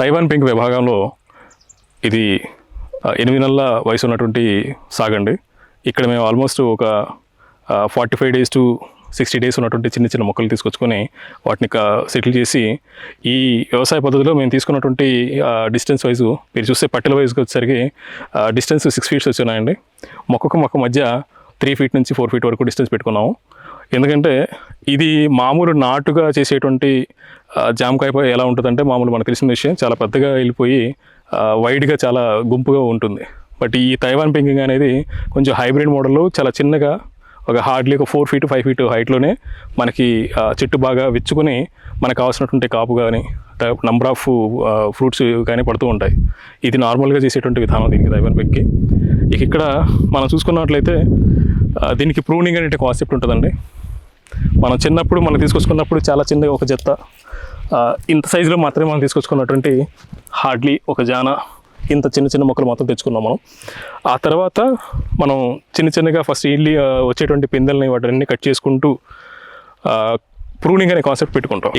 Taiwan pink విభాగంలో ఇది ఎనిమిది నెలల వయసు ఉన్నటువంటి సాగండి. ఇక్కడ మేము ఆల్మోస్ట్ ఒక forty five days to sixty days ఉన్నటువంటి చిన్న చిన్న మొక్కలు తీసుకొచ్చుకొని వాటిని సెటిల్ చేసి ఈ వ్యవసాయ పద్ధతిలో మేము తీసుకున్నటువంటి డిస్టెన్స్ వైజు మీరు చూస్తే పట్టెల వైజ్కి వచ్చేసరికి డిస్టెన్స్ సిక్స్ ఫీట్స్ వచ్చినాయండి మొక్కకు మొక్క మధ్య త్రీ ఫీట్ నుంచి ఫోర్ ఫీట్ వరకు డిస్టెన్స్ పెట్టుకున్నాము. ఎందుకంటే ఇది మామూలు నాటుగా చేసేటువంటి జామకాయ పై ఎలా ఉంటుందంటే మామూలు మనకు తెలిసిన విషయం. చాలా పెద్దగా వెళ్ళిపోయి వైడ్గా చాలా గుంపుగా ఉంటుంది. బట్ ఈ తైవాన్ పింకింగ్ అనేది కొంచెం హైబ్రిడ్ మోడల్లో చాలా చిన్నగా ఒక హార్డ్లీ ఒక ఫోర్ ఫీట్ ఫైవ్ ఫీట్ హైట్లోనే మనకి చెట్టు బాగా విచ్చుకొని మనకు కావాల్సినటువంటి కాపు కానీ నంబర్ ఆఫ్ ఫ్రూట్స్ కానీ పడుతూ ఉంటాయి. ఇది నార్మల్గా చేసేటువంటి విధానం దీనికి తైవాన్ పింక్కి ఇక ఇక్కడ మనం చూసుకున్నట్లయితే దీనికి ప్రూనింగ్ అనేటువంటి కాన్సెప్ట్ ఉంటుందండి. మనం చిన్నప్పుడు మనం తీసుకొచ్చుకున్నప్పుడు చాలా చిన్నగా ఒక జత్త ఇంత సైజులో మాత్రమే మనం తీసుకొచ్చుకున్నటువంటి హార్డ్లీ ఒక జాన ఇంత చిన్న చిన్న మొక్కలు మాత్రం తెచ్చుకున్నాం మనం. ఆ తర్వాత మనం చిన్న చిన్నగా ఫస్ట్ ఇల్లి వచ్చేటువంటి పిందెల్ని వాటిని కట్ చేసుకుంటూ ప్రూనింగ్ అనే కాన్సెప్ట్ పెట్టుకుంటాం.